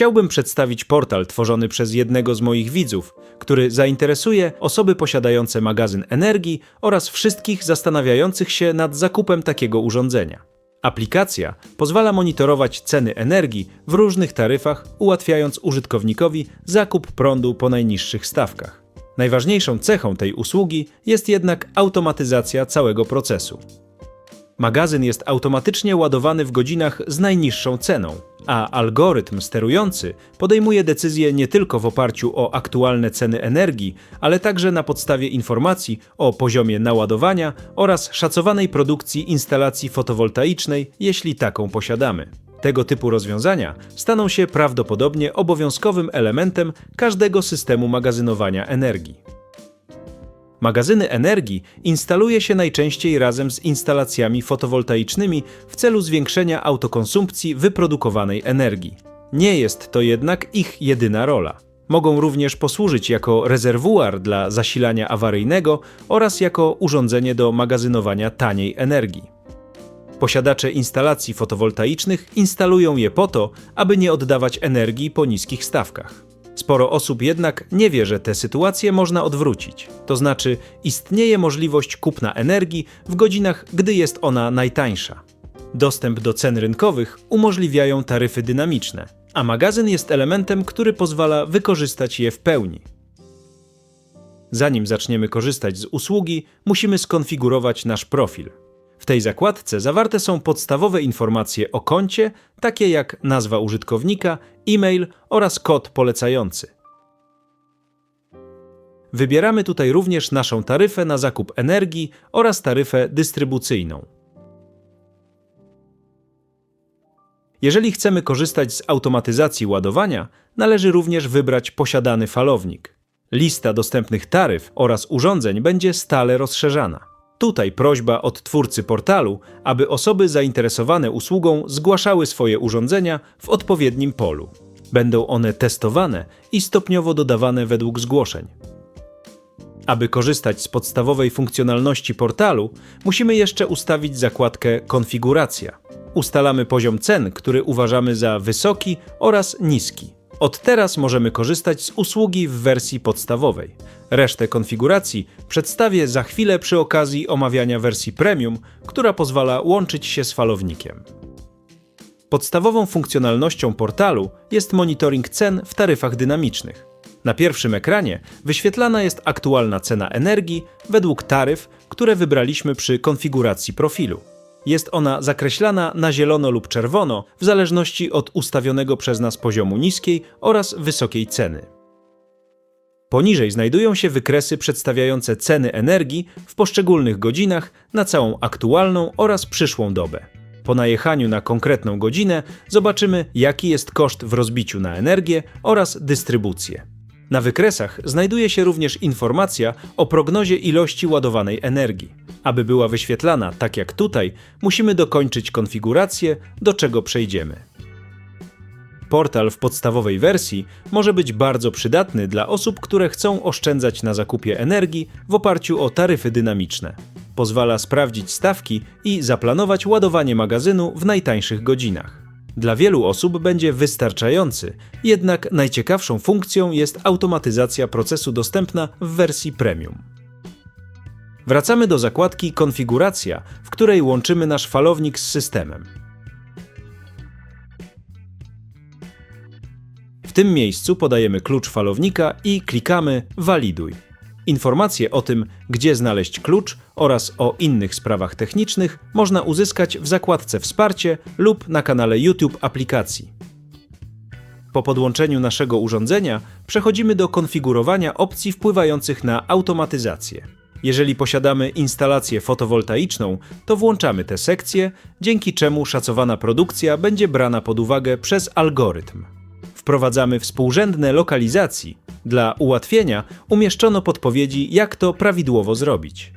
chciałbym przedstawić portal tworzony przez jednego z moich widzów, który zainteresuje osoby posiadające magazyn energii oraz wszystkich zastanawiających się nad zakupem takiego urządzenia. Aplikacja pozwala monitorować ceny energii w różnych taryfach, ułatwiając użytkownikowi zakup prądu po najniższych stawkach. Najważniejszą cechą tej usługi jest jednak automatyzacja całego procesu. Magazyn jest automatycznie ładowany w godzinach z najniższą ceną, a algorytm sterujący podejmuje decyzje nie tylko w oparciu o aktualne ceny energii, ale także na podstawie informacji o poziomie naładowania oraz szacowanej produkcji instalacji fotowoltaicznej, jeśli taką posiadamy. Tego typu rozwiązania staną się prawdopodobnie obowiązkowym elementem każdego systemu magazynowania energii. Magazyny energii instaluje się najczęściej razem z instalacjami fotowoltaicznymi w celu zwiększenia autokonsumpcji wyprodukowanej energii. Nie jest to jednak ich jedyna rola. Mogą również posłużyć jako rezerwuar dla zasilania awaryjnego oraz jako urządzenie do magazynowania taniej energii. Posiadacze instalacji fotowoltaicznych instalują je po to, aby nie oddawać energii po niskich stawkach. Sporo osób jednak nie wie, że tę sytuację można odwrócić. To znaczy, istnieje możliwość kupna energii w godzinach, gdy jest ona najtańsza. Dostęp do cen rynkowych umożliwiają taryfy dynamiczne, a magazyn jest elementem, który pozwala wykorzystać je w pełni. Zanim zaczniemy korzystać z usługi, musimy skonfigurować nasz profil. Tej zakładce zawarte są podstawowe informacje o koncie, takie jak nazwa użytkownika, e-mail oraz kod polecający. Wybieramy tutaj również naszą taryfę na zakup energii oraz taryfę dystrybucyjną. Jeżeli chcemy korzystać z automatyzacji ładowania, należy również wybrać posiadany falownik. Lista dostępnych taryf oraz urządzeń będzie stale rozszerzana. Tutaj prośba od twórcy portalu, aby osoby zainteresowane usługą zgłaszały swoje urządzenia w odpowiednim polu. Będą one testowane i stopniowo dodawane według zgłoszeń. Aby korzystać z podstawowej funkcjonalności portalu, musimy jeszcze ustawić zakładkę Konfiguracja. Ustalamy poziom cen, który uważamy za wysoki oraz niski. Od teraz możemy korzystać z usługi w wersji podstawowej. Resztę konfiguracji przedstawię za chwilę przy okazji omawiania wersji premium, która pozwala łączyć się z falownikiem. Podstawową funkcjonalnością portalu jest monitoring cen w taryfach dynamicznych. Na pierwszym ekranie wyświetlana jest aktualna cena energii według taryf, które wybraliśmy przy konfiguracji profilu. Jest ona zakreślana na zielono lub czerwono w zależności od ustawionego przez nas poziomu niskiej oraz wysokiej ceny. Poniżej znajdują się wykresy przedstawiające ceny energii w poszczególnych godzinach na całą aktualną oraz przyszłą dobę. Po najechaniu na konkretną godzinę zobaczymy, jaki jest koszt w rozbiciu na energię oraz dystrybucję. Na wykresach znajduje się również informacja o prognozie ilości ładowanej energii. Aby była wyświetlana tak jak tutaj, musimy dokończyć konfigurację, do czego przejdziemy. Portal w podstawowej wersji może być bardzo przydatny dla osób, które chcą oszczędzać na zakupie energii w oparciu o taryfy dynamiczne. Pozwala sprawdzić stawki i zaplanować ładowanie magazynu w najtańszych godzinach. Dla wielu osób będzie wystarczający, jednak najciekawszą funkcją jest automatyzacja procesu dostępna w wersji premium. Wracamy do zakładki Konfiguracja, w której łączymy nasz falownik z systemem. W tym miejscu podajemy klucz falownika i klikamy Waliduj. Informacje o tym, gdzie znaleźć klucz oraz o innych sprawach technicznych można uzyskać w zakładce Wsparcie lub na kanale YouTube aplikacji. Po podłączeniu naszego urządzenia przechodzimy do konfigurowania opcji wpływających na automatyzację. Jeżeli posiadamy instalację fotowoltaiczną, to włączamy tę sekcję, dzięki czemu szacowana produkcja będzie brana pod uwagę przez algorytm. Wprowadzamy współrzędne lokalizacji. Dla ułatwienia umieszczono podpowiedzi, jak to prawidłowo zrobić.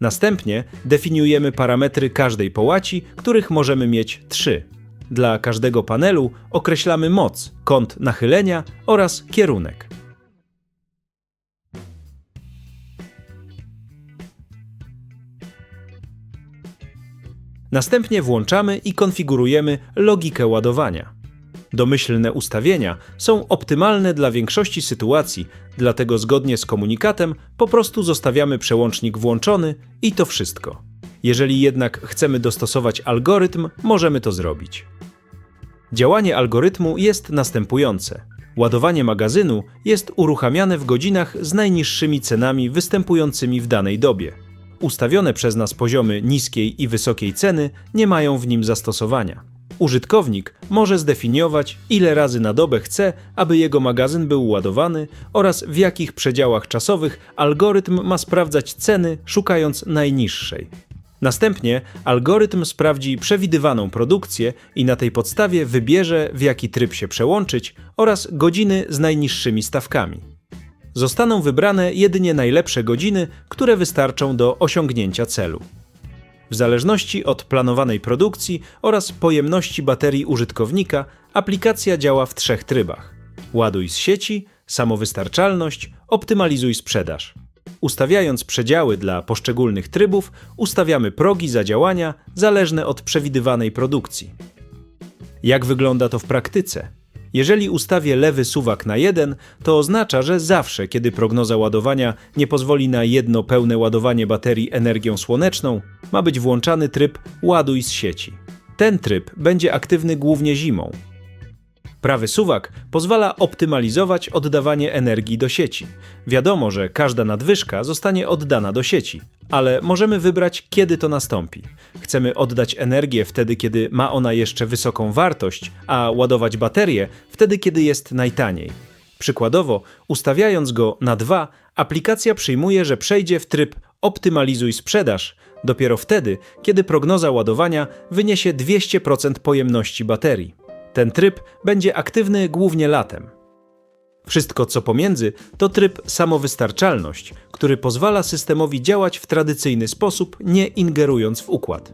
Następnie definiujemy parametry każdej połaci, których możemy mieć trzy. Dla każdego panelu określamy moc, kąt nachylenia oraz kierunek. Następnie włączamy i konfigurujemy logikę ładowania. Domyślne ustawienia są optymalne dla większości sytuacji, dlatego zgodnie z komunikatem po prostu zostawiamy przełącznik włączony i to wszystko. Jeżeli jednak chcemy dostosować algorytm, możemy to zrobić. Działanie algorytmu jest następujące. Ładowanie magazynu jest uruchamiane w godzinach z najniższymi cenami występującymi w danej dobie. Ustawione przez nas poziomy niskiej i wysokiej ceny nie mają w nim zastosowania. Użytkownik może zdefiniować, ile razy na dobę chce, aby jego magazyn był ładowany oraz w jakich przedziałach czasowych algorytm ma sprawdzać ceny, szukając najniższej. Następnie algorytm sprawdzi przewidywaną produkcję i na tej podstawie wybierze, w jaki tryb się przełączyć oraz godziny z najniższymi stawkami. Zostaną wybrane jedynie najlepsze godziny, które wystarczą do osiągnięcia celu. W zależności od planowanej produkcji oraz pojemności baterii użytkownika, aplikacja działa w trzech trybach: ładuj z sieci, samowystarczalność, optymalizuj sprzedaż. Ustawiając przedziały dla poszczególnych trybów, ustawiamy progi zadziałania zależne od przewidywanej produkcji. Jak wygląda to w praktyce? Jeżeli ustawię lewy suwak na 1, to oznacza, że zawsze, kiedy prognoza ładowania nie pozwoli na jedno pełne ładowanie baterii energią słoneczną, ma być włączany tryb ładuj z sieci. Ten tryb będzie aktywny głównie zimą. Prawy suwak pozwala optymalizować oddawanie energii do sieci. Wiadomo, że każda nadwyżka zostanie oddana do sieci, ale możemy wybrać, kiedy to nastąpi. Chcemy oddać energię wtedy, kiedy ma ona jeszcze wysoką wartość, a ładować baterię wtedy, kiedy jest najtaniej. Przykładowo, ustawiając go na 2, aplikacja przyjmuje, że przejdzie w tryb optymalizuj sprzedaż dopiero wtedy, kiedy prognoza ładowania wyniesie 200% pojemności baterii. Ten tryb będzie aktywny głównie latem. Wszystko co pomiędzy to tryb samowystarczalność, który pozwala systemowi działać w tradycyjny sposób, nie ingerując w układ.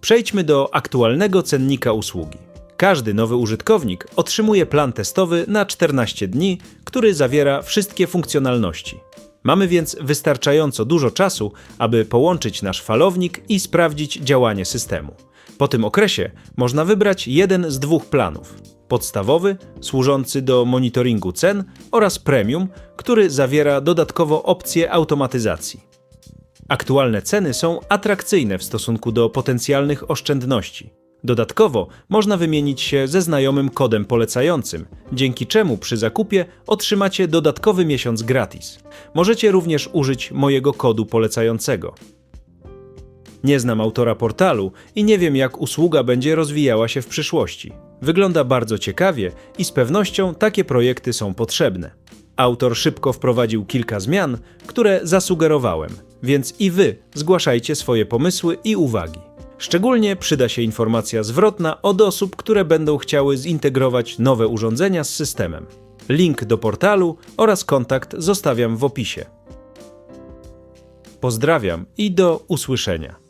Przejdźmy do aktualnego cennika usługi. Każdy nowy użytkownik otrzymuje plan testowy na 14 dni, który zawiera wszystkie funkcjonalności. Mamy więc wystarczająco dużo czasu, aby połączyć nasz falownik i sprawdzić działanie systemu. Po tym okresie można wybrać jeden z dwóch planów: podstawowy, służący do monitoringu cen, oraz premium, który zawiera dodatkowo opcję automatyzacji. Aktualne ceny są atrakcyjne w stosunku do potencjalnych oszczędności. Dodatkowo można wymienić się ze znajomym kodem polecającym, dzięki czemu przy zakupie otrzymacie dodatkowy miesiąc gratis. Możecie również użyć mojego kodu polecającego. Nie znam autora portalu i nie wiem, jak usługa będzie rozwijała się w przyszłości. Wygląda bardzo ciekawie i z pewnością takie projekty są potrzebne. Autor szybko wprowadził kilka zmian, które zasugerowałem, więc i wy zgłaszajcie swoje pomysły i uwagi. Szczególnie przyda się informacja zwrotna od osób, które będą chciały zintegrować nowe urządzenia z systemem. Link do portalu oraz kontakt zostawiam w opisie. Pozdrawiam i do usłyszenia.